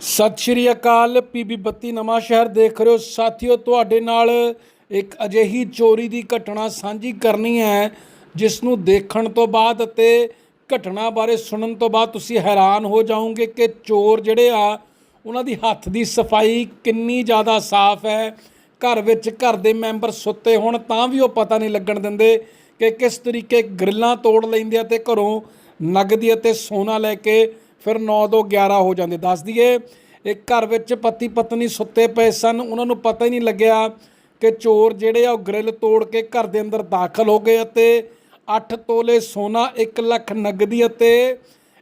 ਸਤਿ ਸ਼੍ਰੀ ਅਕਾਲ, ਪੀਬੀ ਬੱਤੀ ਨਵਾਂ ਸ਼ਹਿਰ ਦੇਖ ਰਹੇ ਹੋ। ਸਾਥੀਓ, ਤੁਹਾਡੇ ਨਾਲ ਇੱਕ ਅਜਿਹੀ ਚੋਰੀ ਦੀ ਘਟਨਾ ਸਾਂਝੀ ਕਰਨੀ ਹੈ ਜਿਸ ਨੂੰ ਦੇਖਣ ਤੋਂ ਬਾਅਦ ਅਤੇ ਘਟਨਾ ਬਾਰੇ ਸੁਣਨ ਤੋਂ ਬਾਅਦ ਤੁਸੀਂ ਹੈਰਾਨ ਹੋ ਜਾਓਗੇ ਕਿ ਚੋਰ ਜਿਹੜੇ ਆ, ਉਹਨਾਂ ਦੀ ਹੱਥ ਦੀ ਸਫ਼ਾਈ ਕਿੰਨੀ ਜ਼ਿਆਦਾ ਸਾਫ਼ ਹੈ। ਘਰ ਵਿੱਚ ਘਰ ਦੇ ਮੈਂਬਰ ਸੁੱਤੇ ਹੋਣ ਤਾਂ ਵੀ ਉਹ ਪਤਾ ਨਹੀਂ ਲੱਗਣ ਦਿੰਦੇ ਕਿ ਕਿਸ ਤਰੀਕੇ ਗ੍ਰਿਲਾਂ ਤੋੜ ਲੈਂਦੇ ਆ ਤੇ ਘਰੋਂ ਨਗਦੀ ਅਤੇ ਸੋਨਾ ਲੈ ਕੇ ਫਿਰ 9 ਤੋਂ 11 ਹੋ ਜਾਂਦੇ, ਦੱਸ ਦਈਏ ਇੱਕ ਘਰ ਵਿੱਚ ਪਤੀ ਪਤਨੀ ਸੁੱਤੇ ਪਏ ਸਨ, ਉਹਨਾਂ ਨੂੰ ਪਤਾ ਹੀ ਨਹੀਂ ਲੱਗਿਆ ਕਿ ਚੋਰ ਜਿਹੜੇ ਆ ਉਹ ਗ੍ਰਿਲ ਤੋੜ ਕੇ ਘਰ ਦੇ ਅੰਦਰ ਦਾਖਲ ਹੋ ਗਏ ਅਤੇ 8 ਤੋਲੇ ਸੋਨਾ 1 ਲੱਖ ਨਗਦੀ ਅਤੇ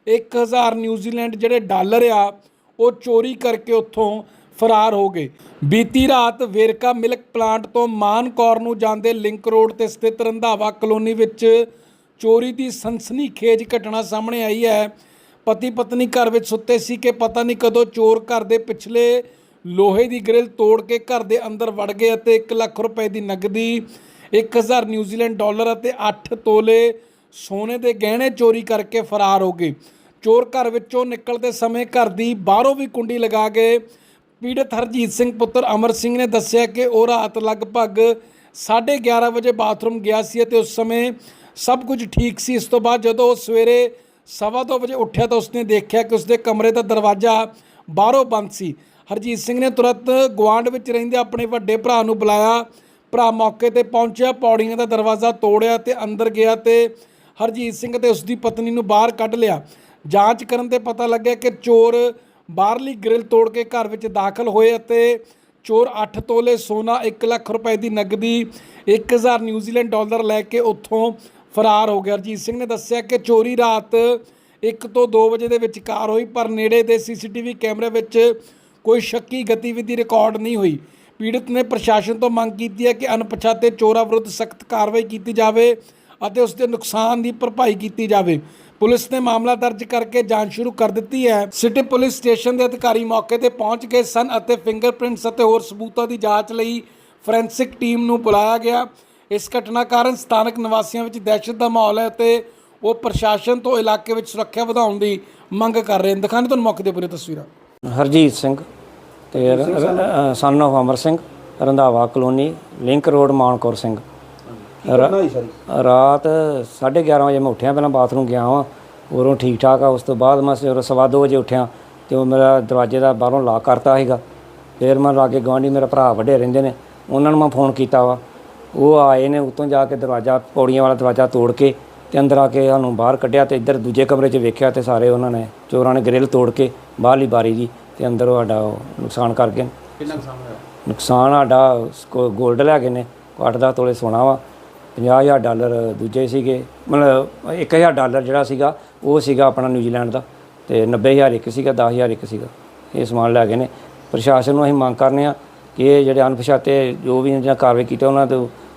1000 ਨਿਊਜ਼ੀਲੈਂਡ ਜਿਹੜੇ ਡਾਲਰ ਆ, ਉਹ ਚੋਰੀ ਕਰਕੇ ਉੱਥੋਂ ਫਰਾਰ ਹੋ ਗਏ। ਬੀਤੀ ਰਾਤ ਵੇਰਕਾ ਮਿਲਕ ਪਲਾਂਟ ਤੋਂ ਮਾਨਕੌਰ ਨੂੰ ਜਾਂਦੇ ਲਿੰਕ ਰੋਡ ਤੇ ਸਥਿਤ ਰੰਧਾਵਾ ਕਲੋਨੀ ਵਿੱਚ ਚੋਰੀ ਦੀ ਸਨਸਨੀਖੇਜ ਘਟਨਾ ਸਾਹਮਣੇ ਆਈ ਹੈ। ਪਤੀ ਪਤਨੀ ਘਰ ਵਿੱਚ ਸੁੱਤੇ ਸੀ ਕਿ ਪਤਾ ਨਹੀਂ ਕਦੋਂ ਚੋਰ ਘਰ ਦੇ ਪਿਛਲੇ ਲੋਹੇ ਦੀ ਗ੍ਰਿਲ ਤੋੜ ਕੇ ਘਰ ਦੇ ਅੰਦਰ ਵੜ ਗਏ ਅਤੇ 1 ਲੱਖ ਰੁਪਏ ਦੀ ਨਗਦੀ 1000 ਨਿਊਜ਼ੀਲੈਂਡ ਡਾਲਰ ਅਤੇ 8 ਤੋਲੇ ਸੋਨੇ ਦੇ ਗਹਿਣੇ ਚੋਰੀ ਕਰਕੇ ਫਰਾਰ ਹੋ ਗਏ। ਚੋਰ ਘਰ ਵਿੱਚੋਂ ਨਿਕਲਦੇ ਸਮੇਂ ਘਰ ਦੀ ਬਾਹਰੋਂ ਵੀ ਕੁੰਡੀ ਲਗਾ ਕੇ ਪੀੜਤ ਹਰਜੀਤ ਸਿੰਘ ਪੁੱਤਰ ਅਮਰ ਸਿੰਘ ਨੇ ਦੱਸਿਆ ਕਿ ਉਹ ਰਾਤ ਲਗਭਗ 11:30 ਵਜੇ ਬਾਥਰੂਮ ਗਿਆ ਸੀ ਅਤੇ ਉਸ ਸਮੇਂ ਸਭ ਕੁਝ ਠੀਕ ਸੀ। ਇਸ ਤੋਂ ਬਾਅਦ ਜਦੋਂ ਉਹ ਸਵੇਰੇ ਸਵਾ ਦੋ ਵਜੇ ਉੱਠਿਆ ਤਾਂ ਉਸਨੇ ਦੇਖਿਆ ਕਿ ਉਸਦੇ ਕਮਰੇ ਦਾ ਦਰਵਾਜ਼ਾ ਬਾਹਰੋਂ ਬੰਦ ਸੀ। ਹਰਜੀਤ ਸਿੰਘ ਨੇ ਤੁਰੰਤ ਗੁਆਂਢ ਵਿੱਚ ਰਹਿੰਦੇ ਆਪਣੇ ਵੱਡੇ ਭਰਾ ਨੂੰ ਬੁਲਾਇਆ। ਭਰਾ ਮੌਕੇ ਤੇ ਪਹੁੰਚਿਆ, ਪੌੜੀਆਂ ਦਾ ਦਰਵਾਜ਼ਾ ਤੋੜਿਆ ਤੇ ਅੰਦਰ ਗਿਆ ਤੇ ਹਰਜੀਤ ਸਿੰਘ ਤੇ ਉਸਦੀ ਪਤਨੀ ਨੂੰ ਬਾਹਰ ਕੱਢ ਲਿਆ। ਜਾਂਚ ਕਰਨ ਤੇ ਪਤਾ ਲੱਗਿਆ ਕਿ ਚੋਰ ਬਾਹਰਲੀ ਗ੍ਰਿਲ ਤੋੜ ਕੇ ਘਰ ਵਿੱਚ ਦਾਖਲ ਹੋਏ ਅਤੇ ਚੋਰ 8 ਤੋਲੇ ਸੋਨਾ 1 ਲੱਖ ਰੁਪਏ ਦੀ ਨਗਦੀ 1000 ਨਿਊਜ਼ੀਲੈਂਡ ਡਾਲਰ ਲੈ ਕੇ ਉੱਥੋਂ ਫਰਾਰ ਹੋ ਗਿਆ। ਅਰਜੀਤ ਸਿੰਘ ਨੇ ਦੱਸਿਆ ਕਿ ਚੋਰੀ ਰਾਤ 1 ਤੋਂ 2 ਵਜੇ ਦੇ ਵਿਚਕਾਰ ਹੋਈ, ਪਰ ਨੇੜੇ ਦੇ ਸੀਸੀਟੀਵੀ ਕੈਮਰੇ ਵਿੱਚ ਕੋਈ ਸ਼ੱਕੀ ਗਤੀਵਿਧੀ ਰਿਕਾਰਡ ਨਹੀਂ ਹੋਈ। ਪੀੜਤ ਨੇ ਪ੍ਰਸ਼ਾਸਨ ਤੋਂ ਮੰਗ ਕੀਤੀ ਹੈ ਕਿ ਅਣਪਛਾਤੇ ਚੋਰਾਂ ਵਿਰੁੱਧ ਸਖਤ ਕਾਰਵਾਈ ਕੀਤੀ ਜਾਵੇ ਅਤੇ ਉਸ ਦੇ ਨੁਕਸਾਨ ਦੀ ਭਰਪਾਈ ਕੀਤੀ ਜਾਵੇ। ਪੁਲਿਸ ਨੇ ਮਾਮਲਾ ਦਰਜ ਕਰਕੇ ਜਾਂਚ ਸ਼ੁਰੂ ਕਰ ਦਿੱਤੀ ਹੈ। ਸਿਟੀ ਪੁਲਿਸ ਸਟੇਸ਼ਨ ਦੇ ਅਧਿਕਾਰੀ ਮੌਕੇ ਤੇ ਪਹੁੰਚ ਗਏ ਸਨ ਅਤੇ ਫਿੰਗਰਪ੍ਰਿੰਟਸ ਅਤੇ ਹੋਰ ਸਬੂਤਾਂ ਦੀ ਜਾਂਚ ਲਈ ਫੋਰੈਂਸਿਕ ਟੀਮ ਨੂੰ ਬੁਲਾਇਆ ਗਿਆ। ਇਸ ਘਟਨਾ ਕਾਰਨ ਸਥਾਨਕ ਨਿਵਾਸੀਆਂ ਵਿੱਚ ਦਹਿਸ਼ਤ ਦਾ ਮਾਹੌਲ ਹੈ ਤੇ ਉਹ ਪ੍ਰਸ਼ਾਸਨ ਤੋਂ ਇਲਾਕੇ ਵਿੱਚ ਸੁਰੱਖਿਆ ਵਧਾਉਣ ਦੀ ਮੰਗ ਕਰ ਰਹੇ ਹਨ। ਦਿਖਾਣੇ ਤੁਹਾਨੂੰ ਮੌਕੇ ਦੇ ਪੂਰੇ ਤਸਵੀਰਾਂ। ਹਰਜੀਤ ਸਿੰਘ ਤੇ son of Amar Singh Randhawa colony link road Mankaur Singh. ਰਾਤ 11:30 ਵਜੇ ਮੈਂ ਉੱਠਿਆ ਪਹਿਲਾਂ ਬਾਥਰੂਮ ਗਿਆ ਵਾਂ ਉਰੋਂ ਠੀਕ ਠਾਕ ਆ ਉਸ ਤੋਂ ਬਾਅਦ ਮੈਂ ਸਵੇਰੇ ਸਵਾ ਦੋ ਵਜੇ ਉੱਠਿਆ ਤੇ ਉਹ ਮੇਰਾ ਦਰਵਾਜ਼ੇ ਦਾ ਬਾਹਰੋਂ ਲਾਕ ਕਰਤਾ ਸੀਗਾ। ਫਿਰ ਮੈਂ ਲਾਗੇ ਗਵਾਂਢੀ ਮੇਰਾ ਭਰਾ ਵੱਡੇ ਰਹਿੰਦੇ ਨੇ ਉਹਨਾਂ ਨੂੰ ਮੈਂ ਫੋਨ ਕੀਤਾ ਵਾ। ਉਹ ਆਏ ਨੇ ਉੱਤੋਂ ਜਾ ਕੇ ਦਰਵਾਜ਼ਾ ਪੌੜੀਆਂ ਵਾਲਾ ਦਰਵਾਜ਼ਾ ਤੋੜ ਕੇ ਤੇ ਅੰਦਰ ਆ ਕੇ ਸਾਨੂੰ ਬਾਹਰ ਕੱਢਿਆ ਤੇ ਇੱਧਰ ਦੂਜੇ ਕਮਰੇ 'ਚ ਵੇਖਿਆ ਤੇ ਸਾਰੇ ਉਹਨਾਂ ਨੇ ਚੋਰਾਂ ਨੇ ਗ੍ਰਿਲ ਤੋੜ ਕੇ ਬਾਹਰਲੀ ਬਾਰੀ ਦੀ ਤੇ ਅੰਦਰ ਉਹ ਸਾਡਾ ਉਹ ਨੁਕਸਾਨ ਕਰ ਗਏ ਕਿੰਨਾ ਨੁਕਸਾਨ ਹੋਇਆ? ਨੁਕਸਾਨ ਸਾਡਾ 골ਡ ਲੈ ਗਏ ਨੇ 8-10 ਤੋਲੇ ਸੋਨਾ ਵਾ 50000 ਡਾਲਰ ਦੂਜੇ ਸੀਗੇ ਮਤਲਬ 1000 ਡਾਲਰ ਜਿਹੜਾ ਸੀਗਾ ਉਹ ਸੀਗਾ ਆਪਣਾ ਨਿਊਜ਼ੀਲੈਂਡ ਦਾ ਤੇ 90000 ਇੱਕ ਸੀਗਾ 10000 ਇੱਕ ਸੀਗਾ ਇਹ ਸਮਾਨ ਲੈ ਗਏ ਨੇ। ਪ੍ਰਸ਼ਾਸਨ ਨੂੰ ਅਸੀਂ ਮੰਗ ਕਰਨੇ ਆ ਕਿ ਇਹ ਜਿਹੜੇ ਅਣਪਛਾਤੇ ਜੋ ਵੀ ਇਹਨਾਂ ਕਾਰਵਾਈ ਕੀਤੀ ਉਹਨਾਂ ਤੇ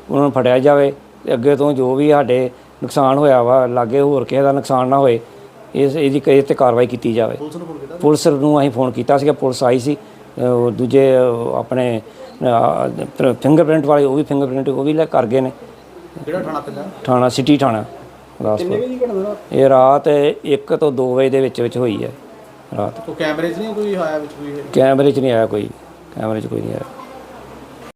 ਉਹਨਾਂ ਨੂੰ ਫੜਿਆ ਜਾਵੇ ਤੇ ਅੱਗੇ ਤੋਂ ਜੋ ਵੀ ਸਾਡੇ ਨੁਕਸਾਨ ਹੋਇਆ ਵਾ ਲਾਗੇ ਹੋਰ ਕਿਸੇ ਦਾ ਨੁਕਸਾਨ ਨਾ ਹੋਏ ਇਸ ਇਹਦੀ ਇਹ ਤੇ ਕਾਰਵਾਈ ਕੀਤੀ ਜਾਵੇ। ਪੁਲਿਸ ਨੂੰ ਅਸੀਂ ਫੋਨ ਕੀਤਾ ਸੀਗਾ ਪੁਲਿਸ ਆਈ ਸੀ ਉਹ ਦੂਜੇ ਆਪਣੇ ਫਿੰਗਰਪ੍ਰਿੰਟ ਵਾਲੇ ਉਹ ਵੀ ਫਿੰਗਰਪ੍ਰਿੰਟ ਉਹ ਵੀ ਲੈ ਕਰ ਗਏ ਨੇ। ਕਿਹੜਾ ਥਾਣਾ ਪੈਂਦਾ ਥਾਣਾ ਸਿਟੀ ਥਾਣਾ ਗੁਰਦਾਸਪੁਰ ਇਹ ਰਾਤ 1 ਤੋਂ 2 ਵਜੇ ਦੇ ਵਿੱਚ ਵਿੱਚ ਹੋਈ ਹੈ ਰਾਤ। ਕੈਮਰੇ 'ਚ ਨਹੀਂ ਕੋਈ ਆਇਆ ਵਿੱਚ ਕੋਈ? ਕੈਮਰੇ 'ਚ ਨਹੀਂ ਆਇਆ ਕੋਈ ਕੈਮਰੇ 'ਚ ਕੋਈ ਨਹੀਂ ਆਇਆ।